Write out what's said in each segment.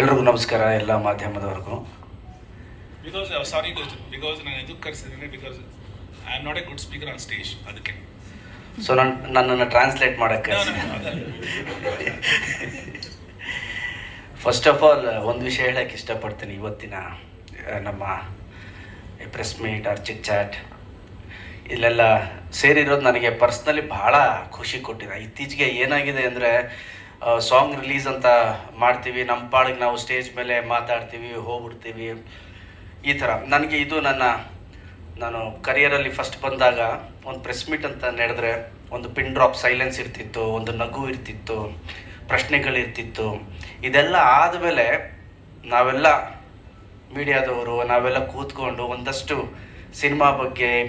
ಎಲ್ರಿಗೂ ನಮಸ್ಕಾರ ಎಲ್ಲ ಮಾಧ್ಯಮದವರೆಗೂ. ಬಿಕಾಸ್ ಸಾರಿ ಬಿಕಾಸ್ ನಾನು ಇದಕ್ಕೆ ಕರೆಸಿದ್ದೀನಿ because I am not a good speaker on stage ಅದಕ್ಕೆ. ಸೊ ನನ್ನ ನನ್ನನ್ನು ಟ್ರಾನ್ಸ್ಲೇಟ್ ಮಾಡೋಕ್ಕೆ ಫಸ್ಟ್ ಆಫ್ ಆಲ್ ಒಂದು ವಿಷಯ ಹೇಳಕ್ಕೆ ಇಷ್ಟಪಡ್ತೀನಿ ಇವತ್ತಿನ ನಮ್ಮ press meet or chit chat ಇಲ್ಲೆಲ್ಲ ಸೇರಿರೋದು ನನಗೆ ಪರ್ಸ್ನಲಿ ಭಾಳ ಖುಷಿ ಕೊಟ್ಟಿದೆ. ಇತ್ತೀಚೆಗೆ ಏನಾಗಿದೆ ಅಂದರೆ ಸಾಂಗ್ ರಿಲೀಸ್ ಅಂತ ಮಾಡ್ತೀವಿ. ನಮ್ಮ ಪಾಡಿಗೆ ನಾವು ಸ್ಟೇಜ್ ಮೇಲೆ ಮಾತಾಡ್ತೀವಿ, ಹೋಗ್ಬಿಡ್ತೀವಿ. ಈ ಥರ. ನನಗೆ ಇದು ನನ್ನ, ನಾನು ಕರಿಯರಲ್ಲಿ ಫಸ್ಟ್ ಬಂದಾಗ ಒಂದು ಪ್ರೆಸ್ ಮೀಟ್ ಅಂತ ನಡೆದ್ರೆ ಒಂದು ಪಿನ್ ಡ್ರಾಪ್ ಸೈಲೆನ್ಸ್ ಇರ್ತಿತ್ತು, ಒಂದು ನಗು ಇರ್ತಿತ್ತು, ಪ್ರಶ್ನೆಗಳಿರ್ತಿತ್ತು. ಇದೆಲ್ಲ ಆದಮೇಲೆ ನಾವೆಲ್ಲ ಮೀಡಿಯಾದವರು, ನಾವೆಲ್ಲ ಕೂತ್ಕೊಂಡು ಒಂದಷ್ಟು ಸಿನಿಮಾ ಬಗ್ಗೆ,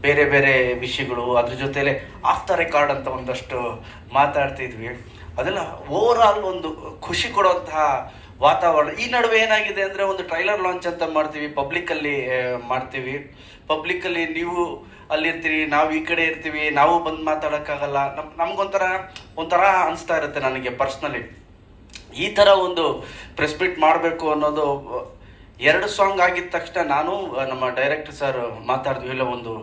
ಬೇರೆ ಬೇರೆ ವಿಷಯಗಳು, ಅದ್ರ ಜೊತೆಲೆ ಆಫ್ ದ ರೆಕಾರ್ಡ್ ಅಂತ ಒಂದಷ್ಟು ಮಾತಾಡ್ತಿದ್ವಿ. ಅದೆಲ್ಲ ಓವರ್ ಆಲ್ ಒಂದು ಖುಷಿ ಕೊಡುವಂತಹ ವಾತಾವರಣ. ಈ ನಡುವೆ ಏನಾಗಿದೆ ಅಂದರೆ ಒಂದು ಟ್ರೈಲರ್ ಲಾಂಚ್ ಅಂತ ಮಾಡ್ತೀವಿ ಪಬ್ಲಿಕ್ಕಲ್ಲಿ ಮಾಡ್ತೀವಿ. ಪಬ್ಲಿಕ್ಕಲ್ಲಿ ನೀವು ಅಲ್ಲಿರ್ತೀರಿ, ನಾವು ಈ ಕಡೆ ಇರ್ತೀವಿ, ನಾವು ಬಂದು ಮಾತಾಡೋಕ್ಕಾಗಲ್ಲ. ನಮ್, ನಮ್ಗೊಂಥರ, ಒಂಥರ ಅನಿಸ್ತಾ ಇರುತ್ತೆ ನನಗೆ ಪರ್ಸ್ನಲಿ ಈ ಥರ ಒಂದು ಪ್ರೆಸ್ ಮೀಟ್ ಮಾಡಬೇಕು ಅನ್ನೋದು, ಎರಡು ಸಾಂಗ್ ಆಗಿದ ತಕ್ಷಣ ನಾನು ನಮ್ಮ ಡೈರೆಕ್ಟರ್ ಸರ್ ಮಾತಾಡಿದ್ವಿ ಇಲ್ಲ, ಒಂದು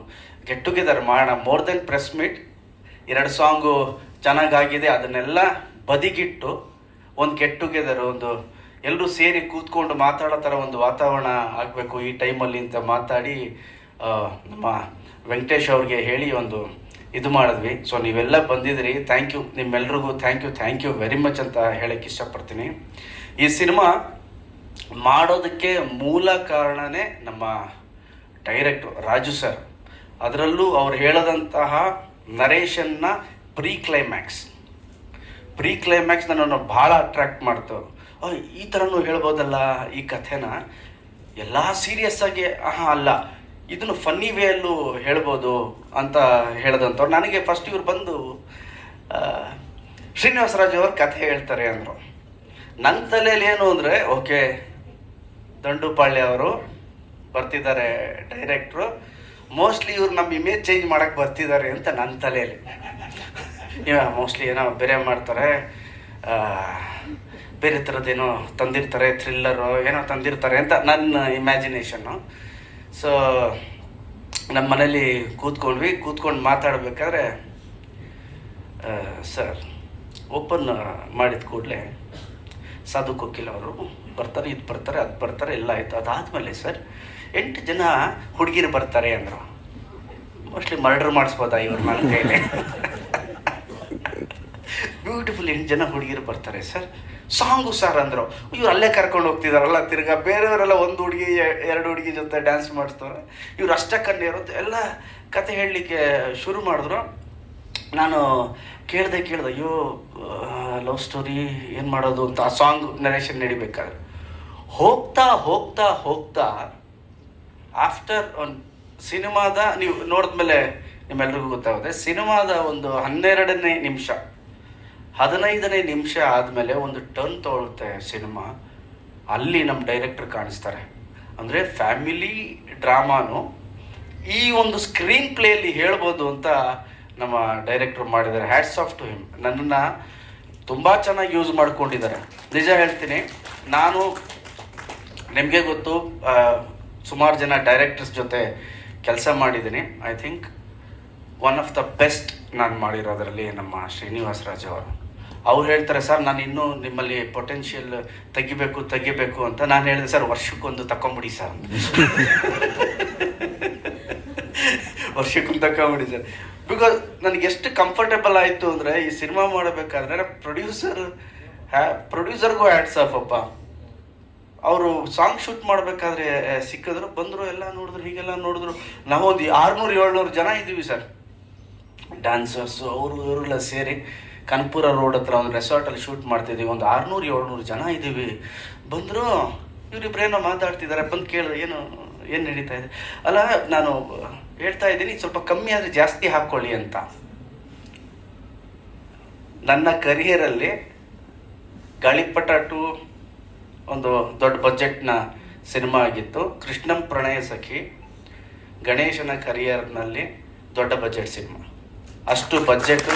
ಗೆಟ್ ಟುಗೆದರ್ ಮಾಡೋಣ. ಮೋರ್ ದೆನ್ ಪ್ರೆಸ್ ಮೀಟ್ ಎರಡು ಸಾಂಗು ಚೆನ್ನಾಗಾಗಿದೆ, ಅದನ್ನೆಲ್ಲ ಬದಿಗಿಟ್ಟು ಒಂದು ಗೆಟ್ ಟುಗೆದರ್ ಒಂದು ಎಲ್ಲರೂ ಸೇರಿ ಕೂತ್ಕೊಂಡು ಮಾತಾಡೋ ಥರ ಒಂದು ವಾತಾವರಣ ಆಗಬೇಕು ಈ ಟೈಮಲ್ಲಿ ಅಂತ ಮಾತಾಡಿ ನಮ್ಮ ವೆಂಕಟೇಶ್ ಅವ್ರಿಗೆ ಹೇಳಿ ಒಂದು ಇದು ಮಾಡಿದ್ವಿ. ಸೊ ನೀವೆಲ್ಲ ಬಂದಿದ್ರಿ ಥ್ಯಾಂಕ್ ಯು ನಿಮ್ಮೆಲ್ರಿಗೂ thank you thank you very much ಅಂತ ಹೇಳಕ್ಕೆ ಇಷ್ಟಪಡ್ತೀನಿ. ಈ ಸಿನಿಮಾ ಮಾಡೋದಕ್ಕೆ ಮೂಲ ಕಾರಣನೇ ನಮ್ಮ ಡೈರೆಕ್ಟ್ ರಾಜು ಸರ್ ಅದರಲ್ಲೂ ಅವ್ರು ಹೇಳದಂತಹ ನರೇಷನ್ನ ಪ್ರೀ ಕ್ಲೈಮ್ಯಾಕ್ಸ್ ಪ್ರೀ ಕ್ಲೈಮ್ಯಾಕ್ಸ್ ನನ್ನನ್ನು ಭಾಳ ಅಟ್ರ್ಯಾಕ್ಟ್ ಮಾಡ್ತು. ಈ ಥರನೂ ಹೇಳ್ಬೋದಲ್ಲ ಈ ಕಥೆನ? ಎಲ್ಲ ಸೀರಿಯಸ್ ಆಗಿ, ಆಹಾ, ಅಲ್ಲ, ಇದನ್ನು ಫನ್ನಿ ವೇಯಲ್ಲೂ ಹೇಳ್ಬೋದು ಅಂತ ಹೇಳ್ದಂಥವ್ರು. ನನಗೆ ಫಸ್ಟ್ ಇವ್ರು ಬಂದು ಶ್ರೀನಿವಾಸರಾಜ್ ಅವ್ರ ಕಥೆ ಹೇಳ್ತಾರೆ ಅಂದರು. ನನ್ನ ತಲೆಯಲ್ಲಿ ಏನು ಅಂದರೆ, ಓಕೆ, ದಂಡುಪಾಳ್ಯ ಅವರು ಬರ್ತಿದ್ದಾರೆ ಡೈರೆಕ್ಟ್ರು. ಮೋಸ್ಟ್ಲಿ ಇವ್ರು ನಮ್ಮ ಇಮೇಜ್ ಚೇಂಜ್ ಮಾಡೋಕ್ಕೆ ಬರ್ತಿದ್ದಾರೆ ಅಂತ ನನ್ನ ತಲೆಯಲ್ಲಿ. ಮೋಸ್ಟ್ಲಿ ಏನೋ ಬೇರೆ ಮಾಡ್ತಾರೆ. ಬೇರೆ ಥರದ್ದೇನೋ ತಂದಿರ್ತಾರೆ ಥ್ರಿಲ್ಲರು ಏನೋ ತಂದಿರ್ತಾರೆ ಅಂತ ನನ್ನ ಇಮ್ಯಾಜಿನೇಷನ್ನು ಸೊ ನಮ್ಮ ಮನೇಲಿ ಕೂತ್ಕೊಂಡ್ವಿ. ಕೂತ್ಕೊಂಡು ಮಾತಾಡಬೇಕಾದ್ರೆ ಸರ್ ಓಪನ್ ಮಾಡಿದ ಕೂಡಲೇ ಸಾಧು ಕೊಕ್ಕಿಲ್ ಅವರು ಬರ್ತಾರೆ, ಇದು ಬರ್ತಾರೆ, ಅದು ಬರ್ತಾರೆ, ಎಲ್ಲ ಆಯಿತು. ಅದಾದಮೇಲೆ ಸರ್, ಎಂಟು ಜನ ಹುಡುಗಿರು ಬರ್ತಾರೆ ಅಂದರು. ಮೋಸ್ಟ್ಲಿ ಮರ್ಡರ್ ಮಾಡಿಸ್ಬೋದಾ ಇವ್ರು ನನ್ನ ಕೈಲಿ? ಬ್ಯೂಟಿಫುಲ್ ಎಂಟು ಜನ ಹುಡುಗಿರು ಬರ್ತಾರೆ, ಸರ್. ಸಾಂಗು ಸರ್ ಅಂದರು. ಇವ್ರು ಅಲ್ಲೇ ಕರ್ಕೊಂಡು ಹೋಗ್ತಿದಾರಲ್ಲ, ತಿರ್ಗಾ ಬೇರೆಯವರೆಲ್ಲ ಒಂದು ಹುಡುಗಿ ಎರಡು ಹುಡುಗಿ ಜೊತೆ ಡ್ಯಾನ್ಸ್ ಮಾಡಿಸ್ತಾರೆ ಇವ್ರು ಅಷ್ಟೇ ಇರೋದು. ಎಲ್ಲ ಕತೆ ಹೇಳಲಿಕ್ಕೆ ಶುರು ಮಾಡಿದ್ರು. ನಾನು ಕೇಳ್ದೆ ಕೇಳ್ದೆ, ಅಯ್ಯೋ ಲವ್ ಸ್ಟೋರಿ ಏನು ಮಾಡೋದು? ಅಂತ ಆ ಸಾಂಗ್ ನರೇಷನ್ ನಡಿಬೇಕಾದ್ರೆ. ಹೋಗ್ತಾ ಹೋಗ್ತಾ ಹೋಗ್ತಾ ಆಫ್ಟರ್ ಒಂದು ಸಿನಿಮಾದ, ನೀವು ನೋಡಿದ್ಮೇಲೆ ನಿಮ್ಮೆಲ್ರಿಗೂ ಗೊತ್ತಾಗುತ್ತೆ, ಸಿನಿಮಾದ ಒಂದು ಹನ್ನೆರಡನೇ ನಿಮಿಷ. ಹದಿನೈದನೇ ನಿಮಿಷ ಆದಮೇಲೆ ಒಂದು ಟರ್ನ್ ತೊಗೊಳುತ್ತೆ ಸಿನಿಮಾ. ಅಲ್ಲಿ ನಮ್ಮ ಡೈರೆಕ್ಟರ್ ಕಾಣಿಸ್ತಾರೆ. ಅಂದರೆ ಫ್ಯಾಮಿಲಿ ಡ್ರಾಮಾನು ಈ ಒಂದು ಸ್ಕ್ರೀನ್ ಪ್ಲೇಯಲ್ಲಿ ಹೇಳ್ಬೋದು ಅಂತ ನಮ್ಮ ಡೈರೆಕ್ಟರ್ ಮಾಡಿದ್ದಾರೆ. ಹ್ಯಾಟ್ಸ್ ಆಫ್ ಟು ಹಿಮ್ ನನ್ನನ್ನು ತುಂಬ ಚೆನ್ನಾಗಿ ಯೂಸ್ ಮಾಡ್ಕೊಂಡಿದ್ದಾರೆ. ನಿಜ ಹೇಳ್ತೀನಿ, ನಾನು ನಿಮಗೆ ಗೊತ್ತು ಸುಮಾರು ಜನ ಡೈರೆಕ್ಟರ್ಸ್ ಜೊತೆ ಕೆಲಸ ಮಾಡಿದ್ದೀನಿ. I think one of the best ನಾನು ಮಾಡಿರೋದರಲ್ಲಿ ನಮ್ಮ ಶ್ರೀನಿವಾಸ ರಾಜ್ ಅವರು. ಅವ್ರು ಹೇಳ್ತಾರೆ, ಸರ್, ನಾನು ಇನ್ನೂ ನಿಮ್ಮಲ್ಲಿ ಪೊಟೆನ್ಷಿಯಲ್ ತೆಗಿಬೇಕು ತೆಗಿಬೇಕು ಅಂತ ನಾನು ಹೇಳಿದೆ, ಸರ್, ವರ್ಷಕ್ಕೊಂದು ತಕೊಂಬಿಡಿ ಸರ್. ವರ್ಷಕ್ಕೊಂದು ತಕೊಂಬಿಡಿ ಸರ್. ಬಿಕಾಸ್ ನನಗೆ ಎಷ್ಟು ಕಂಫರ್ಟೇಬಲ್ ಆಯಿತು ಅಂದರೆ, ಈ ಸಿನಿಮಾ ಮಾಡಬೇಕಾದ್ರೆ ಪ್ರೊಡ್ಯೂಸರ್ ಹ್ಯಾ ಪ್ರೊಡ್ಯೂಸರ್ಗೂ ಆ್ಯಡ್ಸ್ ಆಫ್ ಅಪ್ಪ. ಅವರು ಸಾಂಗ್ ಶೂಟ್ ಮಾಡಬೇಕಾದ್ರೆ ಸಿಕ್ಕಿದ್ರು, ಬಂದರು, ಎಲ್ಲ ನೋಡಿದ್ರು, ಹೀಗೆಲ್ಲ ನೋಡಿದ್ರು. ನಾವು ಒಂದು ಆರುನೂರು, ಏಳ್ನೂರು ಜನ ಇದ್ದೀವಿ, ಸರ್. ಡ್ಯಾನ್ಸರ್ಸು ಅವರು, ಇವರೆಲ್ಲ ಸೇರಿ ಕನಪುರ ರೋಡ್ ಹತ್ರ ಒಂದು ರೆಸಾರ್ಟಲ್ಲಿ ಶೂಟ್ ಮಾಡ್ತಿದ್ದೀವಿ ಒಂದು ಆರುನೂರು, ಏಳ್ನೂರು ಜನ ಇದ್ದೀವಿ. ಬಂದರು ಏನೋ ಮಾತಾಡ್ತಿದ್ದಾರೆ ಬಂದು ಕೇಳಿದ್ರೆ, ಏನು ಏನು ನಡೀತಾ ಇದೆ? ಅಲ್ಲ, ನಾನು ಹೇಳ್ತಾ ಇದ್ದೀನಿ, ಸ್ವಲ್ಪ ಕಮ್ಮಿ ಆದರೆ ಜಾಸ್ತಿ ಹಾಕ್ಕೊಳ್ಳಿ ಅಂತ. ನನ್ನ ಕರಿಯರಲ್ಲಿ ಗಾಳಿಪಟಾಟು ಒಂದು ದೊಡ್ಡ ಬಜೆಟ್ನ ಸಿನಿಮಾ ಆಗಿತ್ತು. ಕೃಷ್ಣಂ ಪ್ರಣಯ ಸಖಿ, ಗಣೇಶನ ಕರಿಯರ್ನಲ್ಲಿ ದೊಡ್ಡ ಬಜೆಟ್ ಸಿನಿಮಾ ಅಷ್ಟು ಬಜೆಟು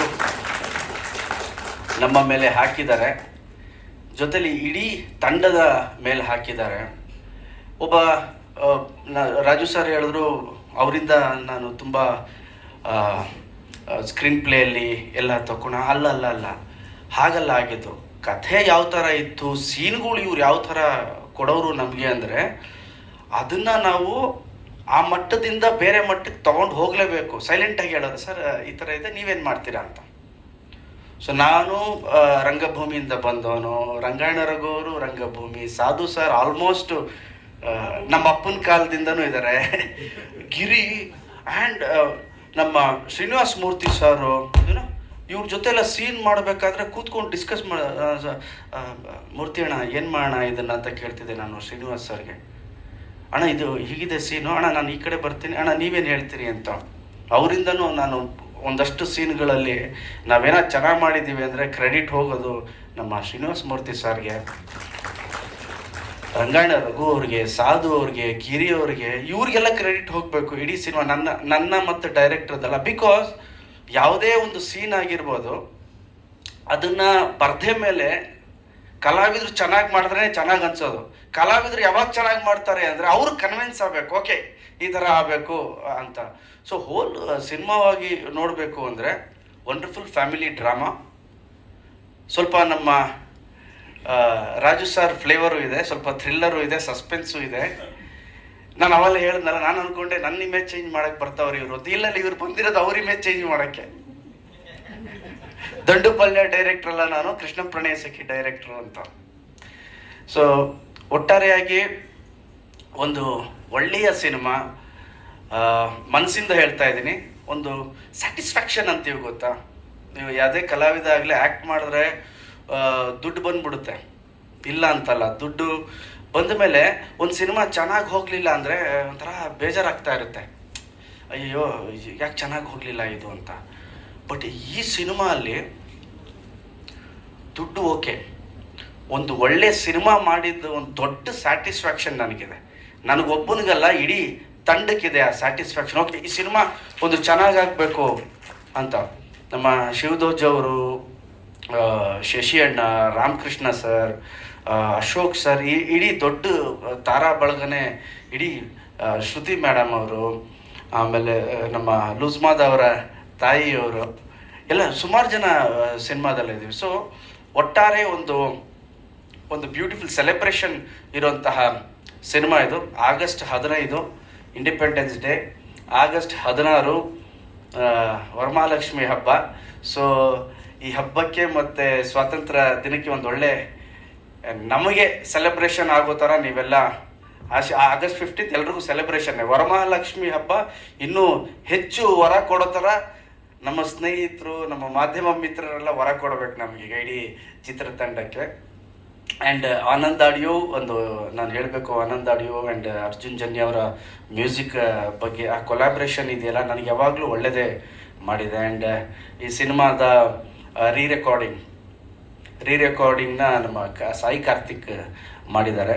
ನಮ್ಮ ಮೇಲೆ ಹಾಕಿದ್ದಾರೆ. ಜೊತೆಲಿ ಇಡೀ ತಂಡದ ಮೇಲೆ ಹಾಕಿದ್ದಾರೆ. ಒಬ್ಬ ರಾಜು ಸರ್ ಹೇಳಿದ್ರು, ಅವರಿಂದ ನಾನು ತುಂಬ ಸ್ಕ್ರೀನ್ ಪ್ಲೇಯಲ್ಲಿ ಎಲ್ಲ ತಕೊಣ ಅಲ್ಲ ಅಲ್ಲ ಅಲ್ಲ. ಹಾಗಲ್ಲ, ಆಗಿದ್ದು. ಕಥೆ ಯಾವ ಥರ ಇತ್ತು ಸೀನ್ಗಳು ಇವ್ರು ಯಾವ ಥರ ಕೊಡೋರು ನಮಗೆ ಅಂದರೆ, ಅದನ್ನು ನಾವು ಆ ಮಟ್ಟದಿಂದ ಬೇರೆ ಮಟ್ಟಕ್ಕೆ ತೊಗೊಂಡು ಹೋಗಲೇಬೇಕು. ಸೈಲೆಂಟಾಗಿ ಹೇಳೋದು. ಸರ್, ಈ ಥರ ಇದೆ. ನೀವೇನು ಮಾಡ್ತೀರಾ ಅಂತ. ಸೊ ನಾನು ರಂಗಭೂಮಿಯಿಂದ ಬಂದವನು. ರಂಗಾಯಣ ರಘುವರು ರಂಗಭೂಮಿ. ಸಾಧು ಸರ್ ಆಲ್ಮೋಸ್ಟ್ ನಮ್ಮ ಅಪ್ಪನ ಕಾಲದಿಂದನೂ ಇದ್ದಾರೆ ಗಿರಿ ಆ್ಯಂಡ್ ನಮ್ಮ ಶ್ರೀನಿವಾಸ್ ಮೂರ್ತಿ ಸರು ಏನೋ ಇವ್ರ ಜೊತೆ ಎಲ್ಲ ಸೀನ್ ಮಾಡಬೇಕಾದ್ರೆ ಕೂತ್ಕೊಂಡು ಡಿಸ್ಕಸ್ ಮಾಡ ಮೂರ್ತಿ ಅಣ್ಣ, ಏನು ಮಾಡೋಣ ಇದನ್ನು ಅಂತ ಕೇಳ್ತಿದ್ದೆ ನಾನು ಶ್ರೀನಿವಾಸ್ ಸರ್ಗೆ. ಅಣ್ಣ, ಇದು ಹೀಗಿದೆ ಸೀನು ಅಣ್ಣ, ನಾನು ಈ ಕಡೆ ಬರ್ತೀನಿ. ಅಣ್ಣ, ನೀವೇನು ಹೇಳ್ತೀರಿ ಅಂತ. ಅವರಿಂದನೂ ನಾನು ಒಂದಷ್ಟು ಸೀನ್ಗಳಲ್ಲಿ ನಾವೇನೋ ಚೆನ್ನಾಗಿ ಮಾಡಿದ್ದೀವಿ ಅಂದರೆ ಕ್ರೆಡಿಟ್ ಹೋಗೋದು ನಮ್ಮ ಶ್ರೀನಿವಾಸ ಮೂರ್ತಿ ಸರ್ಗೆ. ರಂಗಾಯಣ ರಘು ಅವ್ರಿಗೆ, ಸಾಧು ಅವ್ರಿಗೆ, ಗಿರಿ ಅವ್ರಿಗೆ ಇವ್ರಿಗೆಲ್ಲ ಕ್ರೆಡಿಟ್ ಹೋಗಬೇಕು ಇಡೀ ಸಿನಿಮಾ. ನನ್ನ ನನ್ನ ಮತ್ತು ಡೈರೆಕ್ಟರ್ದಲ್ಲ ಬಿಕಾಸ್ ಯಾವುದೇ ಒಂದು ಸೀನ್ ಆಗಿರ್ಬೋದು, ಅದನ್ನು ಪರ್ದೆ ಮೇಲೆ ಕಲಾವಿದರು ಚೆನ್ನಾಗಿ ಮಾಡಿದ್ರೆ ಚೆನ್ನಾಗಿ ಅನ್ಸೋದು. ಕಲಾವಿದರು ಯಾವಾಗ ಚೆನ್ನಾಗಿ ಮಾಡ್ತಾರೆ ಅಂದರೆ ಅವರು ಕನ್ವಿನ್ಸ್ ಆಗಬೇಕು. ಓಕೆ ಈ ಥರ ಆಗಬೇಕು ಅಂತ. ಸೊ ಹೋಲ್ ಸಿನಿಮಾವಾಗಿ ನೋಡಬೇಕು ಅಂದರೆ ವಂಡರ್ಫುಲ್ ಫ್ಯಾಮಿಲಿ ಡ್ರಾಮಾ ಸ್ವಲ್ಪ ನಮ್ಮ ರಾಜು ಸರ್ ಫ್ಲೇವರು ಇದೆ, ಸ್ವಲ್ಪ ಥ್ರಿಲ್ಲರು ಇದೆ ಸಸ್ಪೆನ್ಸು ಇದೆ. ನಾನು ಅವೆಲ್ಲ ಹೇಳಿದ್ನಲ್ಲ, ನಾನು ಅನ್ಕೊಂಡೆ ನನ್ನ ಇಮೇಜ್ ಚೇಂಜ್ ಮಾಡಕ್ಕೆ ಬರ್ತಾವ್ರಿ ಇವರು ಇಲ್ಲ ಇವ್ರು ಬಂದಿರೋದು ಅವ್ರ ಇಮೇಜ್ ಚೇಂಜ್ ಮಾಡೋಕ್ಕೆ. ದಂಡುಪಲ್ಯ ಡೈರೆಕ್ಟರ್ ಅಲ್ಲ ನಾನು, ಕೃಷ್ಣ ಪ್ರಣಯ ಸಖಿ ಡೈರೆಕ್ಟ್ರು ಅಂತ. ಸೊ ಒಟ್ಟಾರೆಯಾಗಿ ಒಂದು ಒಳ್ಳೆಯ ಸಿನಿಮಾ. ಮನಸ್ಸಿಂದ ಹೇಳ್ತಾ ಇದ್ದೀನಿ. ಒಂದು ಸ್ಯಾಟಿಸ್ಫ್ಯಾಕ್ಷನ್ ಅಂತೀವಿ ಗೊತ್ತಾ? ನೀವು ಯಾವುದೇ ಕಲಾವಿದ ಆಗಲಿ ಆ್ಯಕ್ಟ್ ಮಾಡಿದ್ರೆ ದುಡ್ಡು ಬಂದ್ಬಿಡುತ್ತೆ. ಇಲ್ಲ ಅಂತಲ್ಲ, ದುಡ್ಡು ಬಂದ ಮೇಲೆ ಒಂದು ಸಿನಿಮಾ ಚೆನ್ನಾಗಿ ಹೋಗಲಿಲ್ಲ ಅಂದರೆ ಒಂಥರ ಬೇಜಾರಾಗ್ತಾ ಇರುತ್ತೆ. ಅಯ್ಯೋ ಯಾಕೆ ಚೆನ್ನಾಗಿ ಹೋಗಲಿಲ್ಲ ಇದು ಅಂತ. ಬಟ್ ಈ ಸಿನಿಮಾ ಅಲ್ಲಿ ದುಡ್ಡು ಓಕೆ. ಒಂದು ಒಳ್ಳೆ ಸಿನಿಮಾ ಮಾಡಿದ್ದು ಒಂದು ದೊಡ್ಡ ಸ್ಯಾಟಿಸ್ಫ್ಯಾಕ್ಷನ್ ನನಗಿದೆ. ನನಗೊಬ್ಬನಿಗಲ್ಲ, ಇಡೀ ತಂಡಕ್ಕಿದೆ ಆ ಸ್ಯಾಟಿಸ್ಫ್ಯಾಕ್ಷನ್ ಓಕೆ ಈ ಸಿನಿಮಾ ಒಂದು ಚೆನ್ನಾಗಾಗಬೇಕು ಅಂತ. ನಮ್ಮ ಶಿವದೋಜ್ ಅವರು ಶಶಿ ಅಣ್ಣ ರಾಮಕೃಷ್ಣ ಸರ್ ಅಶೋಕ್ ಸರ್, ಈ ಇಡೀ ದೊಡ್ಡ ತಾರಾ ಬಳಗನೆ ಇಡೀ ಶ್ರುತಿ ಮೇಡಮ್ ಅವರು, ಆಮೇಲೆ ನಮ್ಮ ಲೂಸ್ಮಾದ್ ಅವರ ತಾಯಿಯವರು, ಎಲ್ಲ ಸುಮಾರು ಜನ ಸಿನಿಮಾದಲ್ಲಿದ್ದೀವಿ ಸೊ ಒಟ್ಟಾರೆ ಒಂದು ಒಂದು ಬ್ಯೂಟಿಫುಲ್ ಸೆಲೆಬ್ರೇಷನ್ ಇರುವಂತಹ ಸಿನಿಮಾ ಇದು, ಆಗಸ್ಟ್ ಹದಿನೈದು ಇಂಡಿಪೆಂಡೆನ್ಸ್ ಡೇ ಆಗಸ್ಟ್ ಹದಿನಾರು ವರಮಹಾಲಕ್ಷ್ಮಿ ಹಬ್ಬ. ಸೊ ಈ ಹಬ್ಬಕ್ಕೆ ಮತ್ತು ಸ್ವಾತಂತ್ರ್ಯ ದಿನಕ್ಕೆ ಒಂದು ಒಳ್ಳೆ ನಮಗೆ ಸೆಲೆಬ್ರೇಷನ್ ಆಗೋ ಥರ ನೀವೆಲ್ಲ ಆಶೆ ಆಗಸ್ಟ್ ಫಿಫ್ಟೀನ್ತ್ ಎಲ್ರಿಗೂ ಸೆಲೆಬ್ರೇಷನ್ ವರಮಹಾಲಕ್ಷ್ಮಿ ಹಬ್ಬ ಇನ್ನೂ ಹೆಚ್ಚು ವರ ಕೊಡೋ ಥರ ನಮ್ಮ ಸ್ನೇಹಿತರು, ನಮ್ಮ ಮಾಧ್ಯಮ ಮಿತ್ರರೆಲ್ಲ ವರ ಕೊಡಬೇಕು ನಮಗೆ ಇಡೀ ಚಿತ್ರತಂಡಕ್ಕೆ. ಆ್ಯಂಡ್ ಆನಂದ್ ಆಡಿಯೋ ಒಂದು ನಾನು ಹೇಳಬೇಕು, ಆನಂದ್ ಆಡಿಯೋ ಆ್ಯಂಡ್ ಅರ್ಜುನ್ ಜನ್ಯ ಅವರ ಮ್ಯೂಸಿಕ್ ಬಗ್ಗೆ ಆ ಕೊಲಾಬ್ರೇಷನ್ ಇದೆಯಲ್ಲ ನನಗೆ ಯಾವಾಗಲೂ ಒಳ್ಳೆಯದೇ ಮಾಡಿದೆ. ಆ್ಯಂಡ್ ಈ ಸಿನಿಮಾದ ರೀ ರೆಕಾರ್ಡಿಂಗ್ ರೀ ರೆಕಾರ್ಡಿಂಗ್ನ ನಮ್ಮ ಸಾಯಿ ಕಾರ್ತಿಕ್, ಮಾಡಿದ್ದಾರೆ.